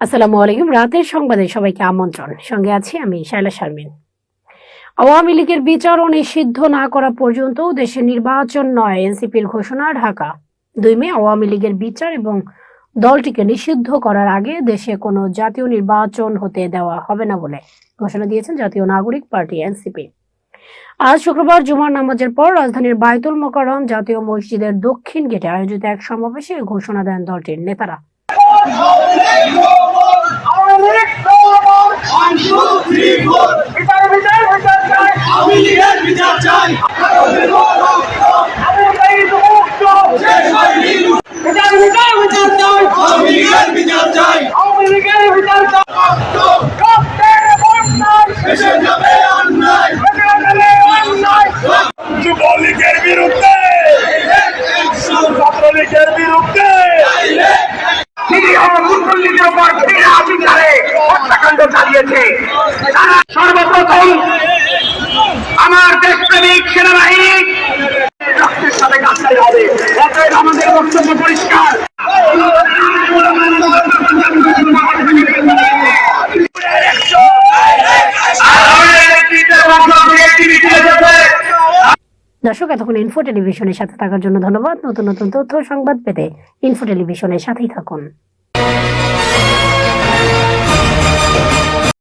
আসসালামু আলাইকুম। রাতের সংবাদে সবাইকে আমন্ত্রণ। সঙ্গে আছি আমি শাইলা শারমিন। আওয়ামী লীগের বিচার নিষিদ্ধ না করা পর্যন্ত দেশে নির্বাচন নয় এনসিপির ঘোষণা ঢাকা। দুই মে আওয়ামী লীগের বিচার এবং দলটিকে নিষিদ্ধ করার আগে দেশে কোনো জাতীয় নির্বাচন হতে দেওয়া হবে না বলে ঘোষণা দিয়েছেন জাতীয় নাগরিক পার্টি এনসিপি। আজ শুক্রবার জুমার নামাজের পর রাজধানীর বায়তুল মোকাররম জাতীয় মসজিদের দক্ষিণ গেটে আয়োজিত এক সমাবেশে ঘোষণা দেন দলটির নেতারা। বিচার বিচার বিচার চাই। আমি লীগের বিচার চাই। বিচার বিচার বিচার চাই। আমি লীগের বিচার চাই। আওয়ামী লীগের বিচার চাই। রক্তের বন্যায় দেশে যাবে অন্যায়। বেঁচে গেলে অন্যায়। যুবলীগের বিরুদ্ধে। ছাত্রলীগের বিরুদ্ধে। হত্যাকাণ্ড চালিয়েছে। তারা সর্বপ্রথম আমার দেশপ্রেমিক সেনাবাহিনী রক্তের সাথে কাজটাই হবে অতএব আমাদের বক্তব্য পরিষ্কার। দর্শক, এতক্ষণ ইনফো টেলিভিশনের সাথে থাকার জন্য ধন্যবাদ। নতুন নতুন তথ্য সংবাদ পেতে ইনফো টেলিভিশনের সাথেই থাকুন।